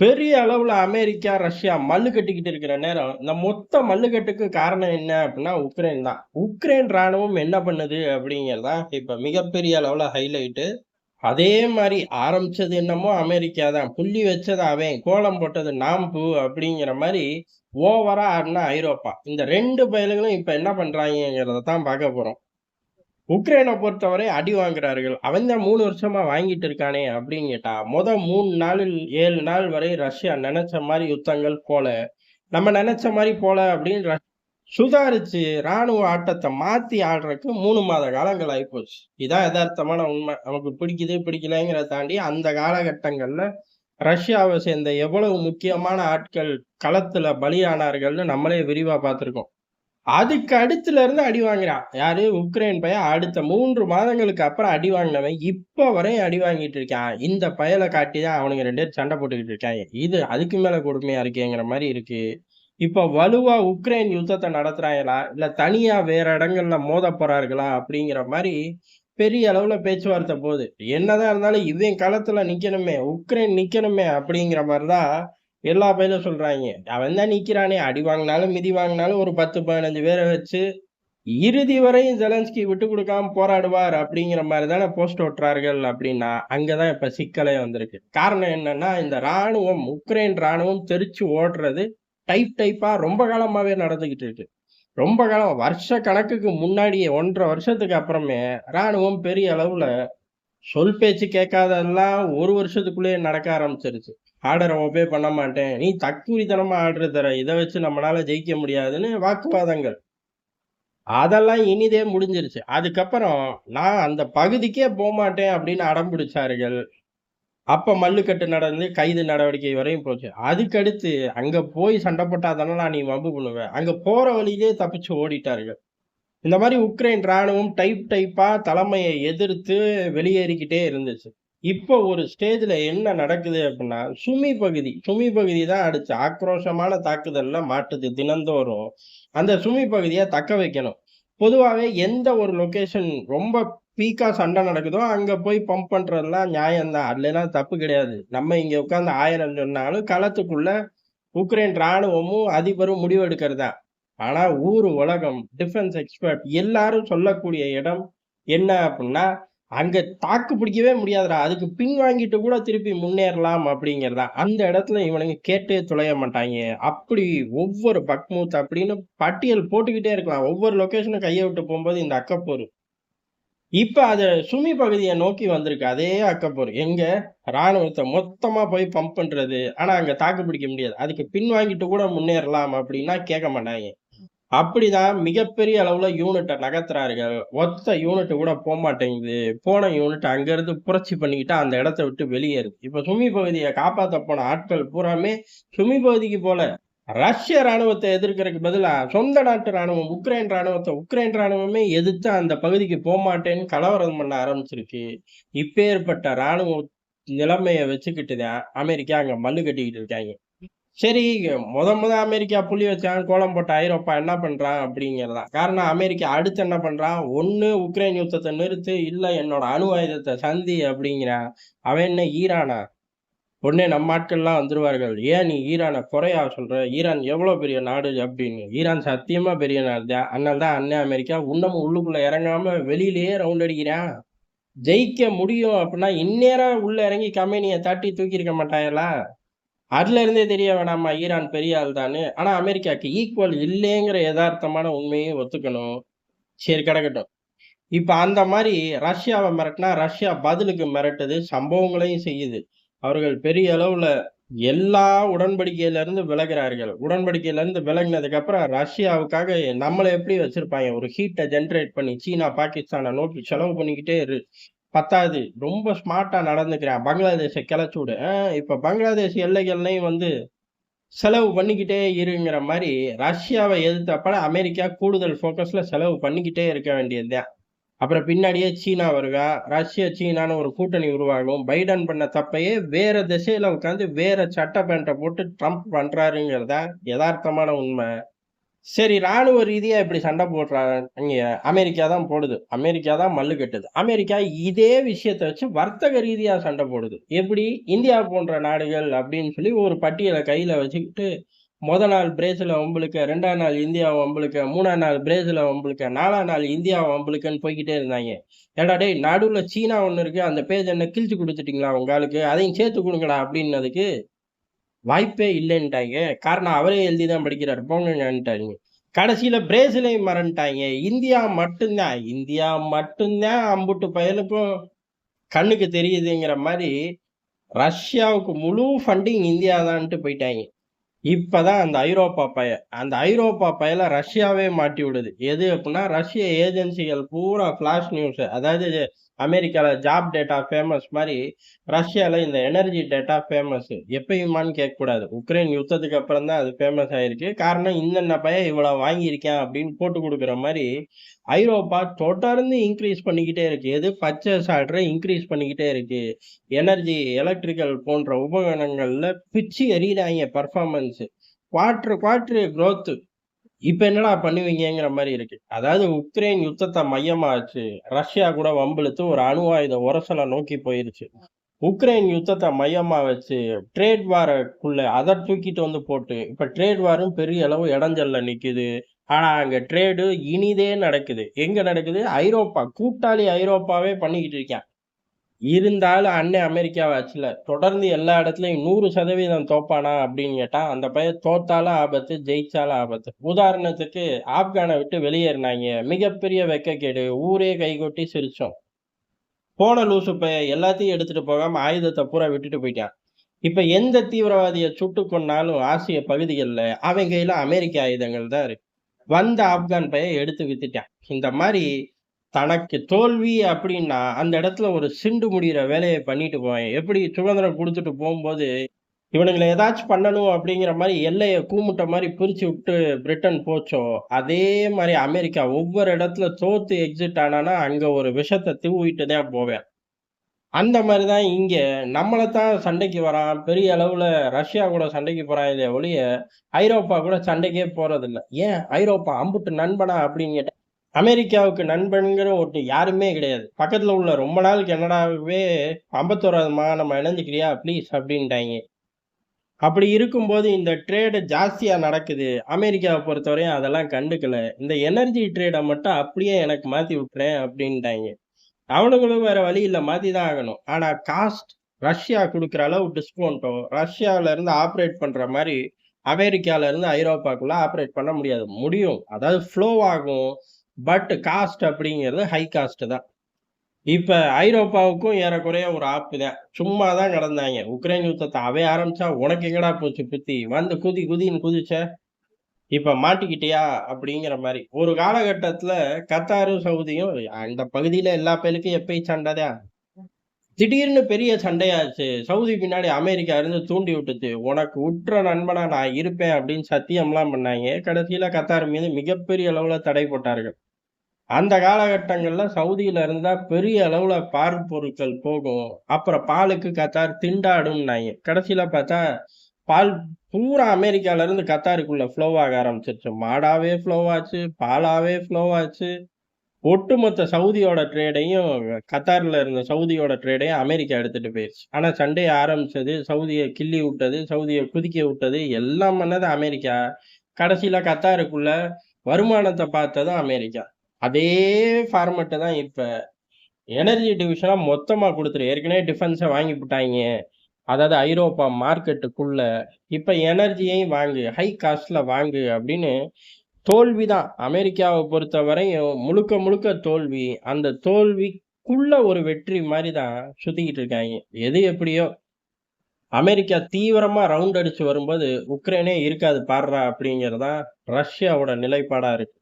பெரிய அளவுல America, Russia மல்லு கட்டிக்கிட்டு இருக்கிற நேரம், இந்த மொத்த மல்லுக்கட்டுக்கு காரணம் என்ன அப்படின்னா உக்ரைன் தான். உக்ரைன் ராணுவம் என்ன பண்ணுது அப்படிங்கிறது தான் இப்ப மிகப்பெரிய அளவுல ஹைலைட்டு. அதே மாதிரி ஆரம்பிச்சது என்னமோ அமெரிக்கா தான். புள்ளி வச்சது அவன், கோலம் போட்டது நாம்பு அப்படிங்கிற மாதிரி ஓவரா ஆடுனா ஐரோப்பா. இந்த ரெண்டு பயல்களும் இப்ப என்ன பண்றாய்ங்கங்கிறத தான் பார்க்க போறோம். உக்ரைனை பொறுத்தவரை அடி வாங்குறார்கள். அவன் தான் மூணு வருஷமா வாங்கிட்டு இருக்கானே அப்படின்னு கேட்டா, மொத 3 நாளில் ஏழு நாள் வரை ரஷ்யா நினைச்ச மாதிரி யுத்தங்கள் போல. நம்ம நினைச்ச மாதிரி போல அப்படின்னு சுதாரிச்சு ராணுவ ஆட்டத்தை மாத்தி ஆடுறதுக்கு மூணு மாத காலங்கள் ஆயிப்போச்சு. இதான் எதார்த்தமான உண்மை நமக்கு பிடிக்குது, பிடிக்கலங்கிறத தாண்டி அந்த காலகட்டங்கள்ல ரஷ்யாவை சேர்ந்த எவ்வளவு முக்கியமான ஆட்கள் களத்துல பலியானார்கள்னு நம்மளே விரிவா பார்த்துருக்கோம் அதுக்கு அடுத்துல இருந்து அடி வாங்குறான். யாரு? உக்ரைன் பையன் அடுத்த மூன்று மாதங்களுக்கு அப்புறம் அடி வாங்கினவன், இப்ப வரையும் அடி வாங்கிட்டு இருக்கான். இந்த பயலை காட்டி தான் அவனுங்க ரெண்டு பேரும் சண்டை போட்டுக்கிட்டு இருக்காங்க இது அதுக்கு மேல கொடுமையா இருக்கேங்கிற மாதிரி இருக்கு. இப்ப வலுவா உக்ரைன் யுத்தத்தை நடத்துறாங்களா இல்ல தனியா வேற இடங்கள்ல மோதப் போறார்களா? அப்படிங்கிற மாதிரி பெரிய அளவுல பேச்சுவார்த்தை போகுது. என்னதான் இருந்தாலும் இவன் களத்துல நிக்கணுமே, உக்ரைன் நிக்கணுமே அப்படிங்கிற மாதிரிதான் தான் எல்லா பயலும் சொல்கிறாங்க அவன் தான் நிக்கிறானே, அடி வாங்கினாலும் மிதி வாங்கினாலும் ஒரு பத்து பதினஞ்சு பேரை வச்சு இறுதி வரையும் ஜெலன்ஸ்கி விட்டு கொடுக்காம போராடுவார் அப்படிங்கிற மாதிரி தானே போஸ்ட் ஓட்டுறார்கள் அப்படின்னா, அங்கே தான் இப்ப சிக்கலே வந்திருக்கு. காரணம் என்னன்னா, இந்த ராணுவம் உக்ரைன் ராணுவம் தெரிச்சு ஓடுறது டைப் டைப்பா ரொம்ப காலமாவே நடந்துகிட்டு இருக்கு. ரொம்ப காலம் வருஷ கணக்குக்கு முன்னாடியே 1 1/2 வருஷத்துக்கு அப்புறமே ராணுவம் பெரிய அளவுல சொல் பேச்சு கேட்காதெல்லாம் ஒரு வருஷத்துக்குள்ளேயே நடக்க ஆரம்பிச்சிருச்சு. ஆர்டர ஒபே பண்ண மாட்டேன். நீ தக்குரித்தனமா ஆர்டர் தர. இதை வச்சு நம்மளால ஜெயிக்க முடியாதுன்னு வாக்குவாதங்கள். அதெல்லாம் இனிதே முடிஞ்சிருச்சு. அதுக்கப்புறம் நான் அந்த பகுதிக்கே போமாட்டேன் அப்படின்னு அடம் பிடிச்சார்கள். அப்ப மல்லுக்கட்டு நடந்து கைது நடவடிக்கை வரையும் போச்சு. அதுக்கடுத்து அங்க போய் சண்டை போட்டா நான் நீ வம்பு பண்ணுவேன் அங்க போற வழியிலேயே தப்பிச்சு ஓடிட்டார்கள். இந்த மாதிரி உக்ரைன் ராணுவம் டைப் டைப்பா தலைமையை எதிர்த்து வெளியேறிக்கிட்டே இருந்துச்சு. இப்போ ஒரு ஸ்டேஜில் என்ன நடக்குது அப்படின்னா, சுமி பகுதி சுமி பகுதி தான் அடிச்சு ஆக்ரோஷமான தாக்குதல்ல மாட்டுது தினந்தோறும். அந்த சுமி பகுதியை தக்க வைக்கணும். பொதுவாகவே எந்த ஒரு லொகேஷன் ரொம்ப பீக்காக சண்டை நடக்குதோ, அங்கே போய் பம்ப் பண்ணுறதுலாம் நியாயம்தான் அதுலாம் தப்பு கிடையாது. நம்ம இங்கே உட்காந்து ஆயிரம் சொன்னாலும் களத்துக்குள்ள உக்ரைன் ராணுவமும், அதிபரும் முடிவெடுக்கிறது தான். ஆனால் ஊர் உலகம், டிஃபென்ஸ் எக்ஸ்பர்ட் எல்லாரும் சொல்லக்கூடிய இடம் என்ன அப்படின்னா, அங்க தாக்கு பிடிக்கவே முடியாதுடா. அதுக்கு பின் வாங்கிட்டு கூட திருப்பி முன்னேறலாம் அப்படிங்கிறது தான். அந்த இடத்துல இவனுங்க கேட்டே துளைய மாட்டாங்க அப்படி ஒவ்வொரு பக்மூத் அப்படின்னு பட்டியல் போட்டுக்கிட்டே இருக்கலாம். ஒவ்வொரு லொக்கேஷனும் கையை விட்டு போகும்போது இந்த அக்கப்போரு. இப்ப அது சுமி பகுதியை நோக்கி வந்திருக்கு. அதே அக்கப்போர். எங்க? இராணுவத்தை மொத்தமா போய் பம்ப் பண்றது. ஆனா அங்க தாக்கு பிடிக்க முடியாது. அதுக்கு பின் வாங்கிட்டு கூட முன்னேறலாம் அப்படின்னா கேட்க மாட்டாங்க அப்படிதான் மிகப்பெரிய அளவுல யூனிட்டை நகர்த்துறார்கள். ஒத்த யூனிட் கூட போக மாட்டேங்குது போன யூனிட் அங்கிருந்து புரட்சி பண்ணிக்கிட்டு அந்த இடத்த விட்டு வெளியேறுது. இப்ப சுமி பகுதியை காப்பாற்ற போன ஆட்கள் பூராமே சுமி பகுதிக்கு போல. ரஷ்ய ராணுவத்தை எதிர்க்கிறதுக்கு பதிலாக சொந்த நாட்டு ராணுவம் உக்ரைன் ராணுவத்தை உக்ரைன் ராணுவமே எதிர்த்து அந்த பகுதிக்கு போகமாட்டேன்னு கலவரம் பண்ண ஆரம்பிச்சிருக்கு. இப்பேற்பட்ட ராணுவ நிலைமையை வச்சுக்கிட்டு தான் அமெரிக்கா அங்கே மல்லு கட்டிக்கிட்டு இருக்காங்க சரி முத முத அமெரிக்கா புள்ளி வச்சான், கோலம் போட்ட ஐரோப்பா என்ன பண்றான் அப்படிங்கிறது தான். காரணம் அமெரிக்கா அடுத்து என்ன பண்றான், ஒன்னு உக்ரைன் யுத்தத்தை நிறுத்து, இல்ல என்னோட அணு ஆயுதத்தை சந்தி அப்படிங்கிறான். அவன் என்ன ஈரானா? உடனே நம்ம ஆட்கள்லாம் வந்துருவார்கள். ஏன் நீ ஈரானை குறையா சொல்ற? ஈரான் எவ்வளோ பெரிய நாடு அப்படின்னு. ஈரான் சத்தியமா பெரிய நாடு தான். அதனால தான் அண்ணன் அமெரிக்கா உன்னமும் உள்ளுக்குள்ள இறங்காம வெளியிலேயே ரவுண்ட் அடிக்கிறான். ஜெயிக்க முடியும் அப்படின்னா இந்நேரம் உள்ள இறங்கி கம்பெனியை தட்டி தூக்கியிருக்க மாட்டாயலா அதுல இருந்தே தெரிய வேணாமா ஈரான் பெரிய ஆள் தானு ஆனா அமெரிக்காக்கு ஈக்குவல் இல்லைங்கிற யதார்த்தமான உண்மையும் ஒத்துக்கணும். சரி கிடக்கட்டும். இப்ப அந்த மாதிரி ரஷ்யாவை மிரட்டினா ரஷ்யா பதிலுக்கு மிரட்டுது. சம்பவங்களையும் செய்யுது. அவர்கள் பெரிய அளவுல எல்லா உடன்படிக்கையில இருந்து விலகிறார்கள் உடன்படிக்கையில இருந்து விலகுனதுக்கு அப்புறம் ரஷ்யாவுக்காக நம்மளை எப்படி வச்சிருப்பாய்ங்க, ஒரு ஹீட்டை ஜென்ரேட் பண்ணி சீனா, பாகிஸ்தானை நோக்கி செலவு பண்ணிக்கிட்டே இரு. பத்தாது ரொம்ப ஸ்மார்ட்டாக நடந்துக்கிறேன் பங்களாதேஷை கிளச்சி விடு. இப்போ பங்களாதேஷ் எல்லைகள்லையும் வந்து செலவு பண்ணிக்கிட்டே இருங்கிற மாதிரி ரஷ்யாவை எதிர்த்தப்பட அமெரிக்கா கூடுதல் ஃபோக்கஸில் செலவு பண்ணிக்கிட்டே இருக்க வேண்டியது தான். அப்புறம் பின்னாடியே சீனா வருவான். ரஷ்யா, சீனான்னு ஒரு கூட்டணி உருவாகும். பைடன் பண்ண தப்பையே வேற திசையில் உட்காந்து வேற சட்ட பேண்ட்டை போட்டு ட்ரம்ப் பண்றாருங்கிறது யதார்த்தமான எதார்த்தமான சரி ராணுவ ரீதியாக இப்படி சண்டை போடுறாங்க. அமெரிக்கா தான் போடுது. அமெரிக்கா தான் மல்லு கட்டுது. அமெரிக்கா இதே விஷயத்த வச்சு வர்த்தக ரீதியாக சண்டை போடுது. எப்படி? இந்தியா போன்ற நாடுகள் அப்படின்னு சொல்லி ஒரு பட்டியலை கையில் வச்சுக்கிட்டு முத நாள் பிரேசில வம்புழுக்க ரெண்டாம் நாள் இந்தியா வம்புழுக்க மூணாம் நாள் பிரேசில வம்புழுக்க நாலாம் நாள் இந்தியா வம்புழுக்கன்னு போய்கிட்டே இருந்தாங்க. ஏடா டேய் நடுவில் சீனா ஒன்று இருக்குது அந்த பேஜ் என்ன கிழிச்சு கொடுத்துட்டிங்களா உங்களுக்கு அதையும் சேர்த்து கொடுங்கடா அப்படின்னதுக்கு வாய்ப்பே இல்லைன்ட்டாங்க. காரணம் அவரே எழுதி தான் படிக்கிறார் போங்கன்ட்டாங்க கடைசியில் பிரேசிலையும் மறந்துட்டாங்க. இந்தியா மட்டும்தான். இந்தியா மட்டும்தான் அம்புட்டு பயலுக்கும் கண்ணுக்கு தெரியுதுங்கிற மாதிரி ரஷ்யாவுக்கு முழு ஃபண்டிங் இந்தியா தான்ட்டு போயிட்டாங்க. இப்பதான் அந்த ஐரோப்பா பய அந்த ஐரோப்பா பயல ரஷ்யாவே மாட்டி விடுது. எது அப்படின்னா ரஷ்ய ஏஜென்சிகள் பூரா ஃப்ளாஷ் நியூஸ் அதாவது அமெரிக்காவில் ஜாப் டேட்டா ஃபேமஸ் மாதிரி ரஷ்யாவில் இந்த எனர்ஜி டேட்டா ஃபேமஸ் எப்பயுமான்னு கேட்கக்கூடாது. உக்ரைன் யுத்தத்துக்கு அப்புறம் தான் அது ஃபேமஸ் ஆயிருக்கு. காரணம் இன்னென்ன பையன் இவ்வளோ வாங்கியிருக்கேன் அப்படின்னு போட்டு கொடுக்குற மாதிரி ஐரோப்பா தொடர்ந்து இன்க்ரீஸ் பண்ணிக்கிட்டே இருக்கு. எது? பர்ச்சேஸ் ஆர்டரை இன்க்ரீஸ் பண்ணிக்கிட்டே இருக்கு. எனர்ஜி எலக்ட்ரிக்கல் போன்ற உபகரணங்களில் பிச்சு எறிகிறாங்க பர்ஃபார்மன்ஸு குவாட்ரு குவாட்ரு க்ரோத்து இப்ப என்னடா பண்ணுவீங்கங்கிற மாதிரி இருக்கு. அதாவது உக்ரைன் யுத்தத்தை மையமாச்சு. ரஷ்யா கூட வம்பிழுத்து ஒரு அணு ஆயுத உரசலை நோக்கி போயிருச்சு. உக்ரைன் யுத்தத்தை மையமா வச்சு ட்ரேட் வாரக்குள்ள அதை தூக்கிட்டு வந்து போட்டு இப்ப ட்ரேட் வாரும் பெரிய அளவு இடஞ்சல்ல நிக்குது. ஆனா அங்க ட்ரேடு இனிதே நடக்குது. எங்க நடக்குது? ஐரோப்பா கூட்டாளி ஐரோப்பாவே பண்ணிக்கிட்டு இருக்கேன் இருந்தாலும் அண்ணன் அமெரிக்காவை ஆச்சுல தொடர்ந்து எல்லா இடத்துலயும் நூறு சதவீதம் தோப்பானா அப்படின்னு கேட்டா அந்த பையன் தோத்தாலும் ஆபத்து ஜெயிச்சாலும் ஆபத்து. உதாரணத்துக்கு ஆப்கானை விட்டு வெளியேறினாங்க. மிகப்பெரிய வெக்கக்கேடு. ஊரே கைகொட்டி சிரிச்சோம். போன லூசு பைய எல்லாத்தையும் எடுத்துட்டு போகாம ஆயுதத்தை பூரா விட்டுட்டு போயிட்டான். இப்ப எந்த தீவிரவாதியை சுட்டு கொண்டாலும் ஆசிய பகுதிகளில் அவன் கையில அமெரிக்க ஆயுதங்கள் தான் இருக்கு. வந்த ஆப்கான் பைய எடுத்து வித்துட்டான். இந்த மாதிரி தனக்கு தோல்வி அப்படின்னா அந்த இடத்துல ஒரு சிண்டு முடிகிற வேலையை பண்ணிட்டு போவேன். எப்படி சுதந்திரம் கொடுத்துட்டு போகும்போது இவனுங்களை ஏதாச்சும் பண்ணணும் அப்படிங்கிற மாதிரி எல்லையை கூமுட்ட மாதிரி பிரித்து விட்டு பிரிட்டன் போச்சோ அதே மாதிரி அமெரிக்கா ஒவ்வொரு இடத்துல தோத்து எக்ஸிட் ஆனானா அங்கே ஒரு விஷத்தை தூவிட்டு தான் போவேன். அந்த மாதிரி தான் இங்கே நம்மளை தான் சண்டைக்கு வரான். பெரிய அளவில் ரஷ்யா கூட சண்டைக்கு போகிறான் இதே ஒழிய ஐரோப்பா கூட சண்டைக்கே போகிறதில்ல ஏன்? ஐரோப்பா அம்புட்டு நண்பனா அப்படின்னு அமெரிக்காவுக்கு நண்பன்கிற ஒட்டு யாருமே கிடையாது. பக்கத்துல உள்ள ரொம்ப நாள் கனடாவே ஐம்பத்தோராதுமா நம்ம இணைஞ்சிக்கிறியா? ப்ளீஸ் அப்படின்ட்டாங்க. அப்படி இருக்கும்போது இந்த ட்ரேடு ஜாஸ்தியாக நடக்குது. அமெரிக்காவை பொறுத்தவரையும் அதெல்லாம் கண்டுக்கல. இந்த எனர்ஜி ட்ரேடை மட்டும் அப்படியே எனக்கு மாற்றி விட்டுறேன் அப்படின்ட்டாங்க. அவனுங்களும் வேற வழி இல்லை மாற்றி தான் ஆகணும். ஆனால் காஸ்ட் ரஷ்யா கொடுக்குற அளவு டிஸ்கவுண்ட்டோ ரஷ்யாவிலேருந்து ஆப்ரேட் பண்ணுற மாதிரி அமெரிக்காவிலேருந்து ஐரோப்பாக்குள்ளே ஆப்ரேட் பண்ண முடியாது. முடியும். அதாவது ஃப்ளோ ஆகும். பட் காஸ்ட் அப்படிங்கிறது ஹை காஸ்ட் தான். இப்ப ஐரோப்பாவுக்கும் ஏறக்குறைய ஒரு ஆப்பு தான் சும்மா தான் கிடந்தாங்க உக்ரைன் யுத்தத்தை அவே ஆரம்பிச்சா உனக்கு எங்கடா போச்சு புத்தி? வந்து குதி குதின்னு குதிச்ச. இப்ப மாட்டிக்கிட்டியா அப்படிங்கிற மாதிரி. ஒரு காலகட்டத்துல கத்தாரும் சவுதியும் அந்த பகுதியில எல்லா பேருக்கும் எப்பயும் சண்டைதான் திடீர்னு பெரிய சண்டையாச்சு. சவுதி பின்னாடி அமெரிக்கா இருந்து தூண்டி விட்டுச்சு. உனக்கு உற்ற நண்பனா நான் இருப்பேன் அப்படின்னு சத்தியம்லாம் பண்ணாங்க. கடைசியில கத்தார் மீது மிகப்பெரிய அளவுல தடை போட்டார்கள். அந்த காலகட்டங்களில் சவுதியில் இருந்தால் பெரிய அளவில் பால் பொருட்கள் போகும். அப்புறம் பாலுக்கு கத்தார் திண்டாடும்னாங்க கடைசியில் பார்த்தா பால் பூரா அமெரிக்கால இருந்து கத்தாருக்குள்ள ஃப்ளோ ஆக ஆரம்பிச்சிருச்சு. மாடாவே ஃப்ளோ ஆச்சு பாலாவே ஃப்ளோ ஆச்சு. ஒட்டுமொத்த சவுதியோட ட்ரேடையும் கத்தாரில் இருந்த சவுதியோட ட்ரேடையும் அமெரிக்கா எடுத்துகிட்டு போயிடுச்சு ஆனால் சண்டையை ஆரம்பிச்சது சவுதியை கிள்ளி விட்டது சவுதியை குதிக்க விட்டது எல்லாம் பண்ணது அமெரிக்கா. கடைசியில் கத்தாருக்குள்ள வருமானத்தை பார்த்ததும் அமெரிக்கா. அதே ஃபார்மெட்டு தான் இப்போ எனர்ஜி டிவிஷனாக மொத்தமாக கொடுத்துரு. ஏற்கனவே டிஃபென்ஸை வாங்கி போட்டாங்க அதாவது ஐரோப்பா மார்க்கெட்டுக்குள்ள இப்போ எனர்ஜியையும் வாங்கு ஹை காஸ்ட்ல வாங்கு அப்படின்னு தோல்விதான் அமெரிக்காவை பொறுத்தவரையும் முழுக்க முழுக்க தோல்வி. அந்த தோல்விக்குள்ள ஒரு வெற்றி மாதிரி தான் சுத்திக்கிட்டு இருக்காங்க எது எப்படியோ அமெரிக்கா தீவிரமாக ரவுண்ட் அடிச்சு வரும்போது உக்ரைனே இருக்காது பாடுறா அப்படிங்கிறதான் ரஷ்யாவோட நிலைப்பாடாக இருக்கு.